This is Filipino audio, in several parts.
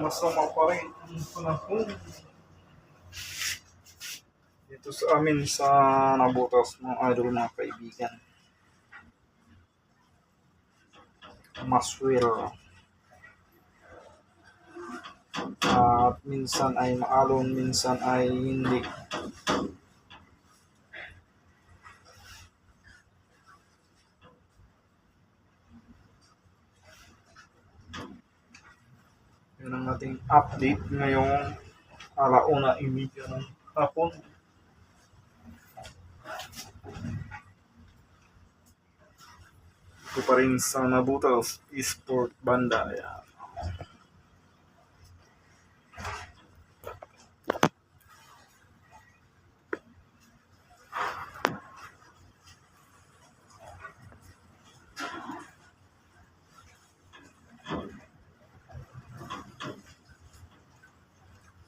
Masama pa rin ang panahon dito sa amin sa nabutas ng idol mga kaibigan. Maswell. At minsan ay maalon, minsan ay hindi. Yun ang ating update ngayong alauna imidya ng hapon. Ito pa rin sa Nabutas Esport Banda. Ayan.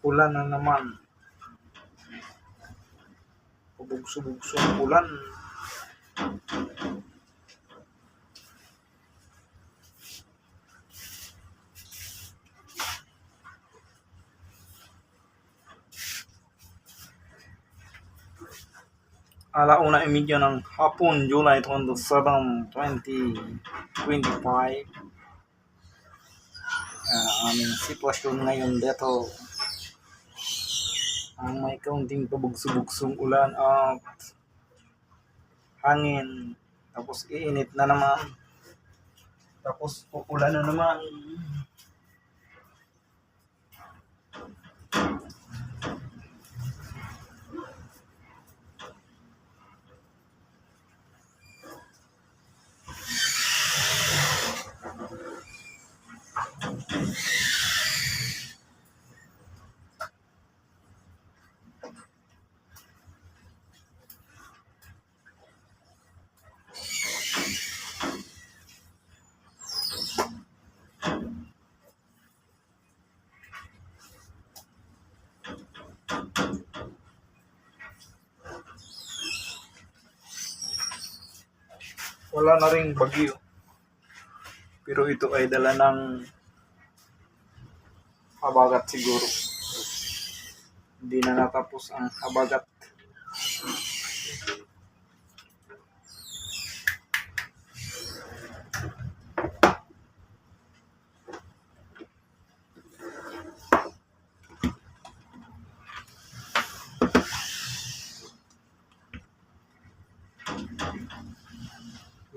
Ulan na naman. Pabugso-bugso ang ulan. Alauna imidya ng hapon, July 27, 2025. Ah, aming sitwasyon ngayon dito ang may kaunting pabugso-bugsong ulan at hangin. Tapos iinit na naman. Tapos uulan na naman wala na ring bagyo. Pero ito ay dala ng habagat siguro. Hindi na natapos ang habagat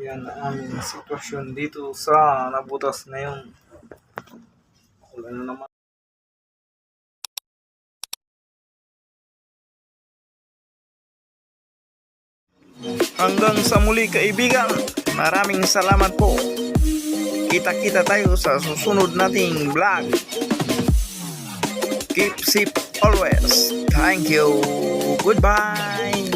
Yan ang aming sitwasyon dito sa nabutas ngayon. Wala na naman. Hanggang sa muli kaibigan, maraming salamat po. Kita-kita tayo sa susunod nating vlog. Keep safe always. Thank you. Goodbye.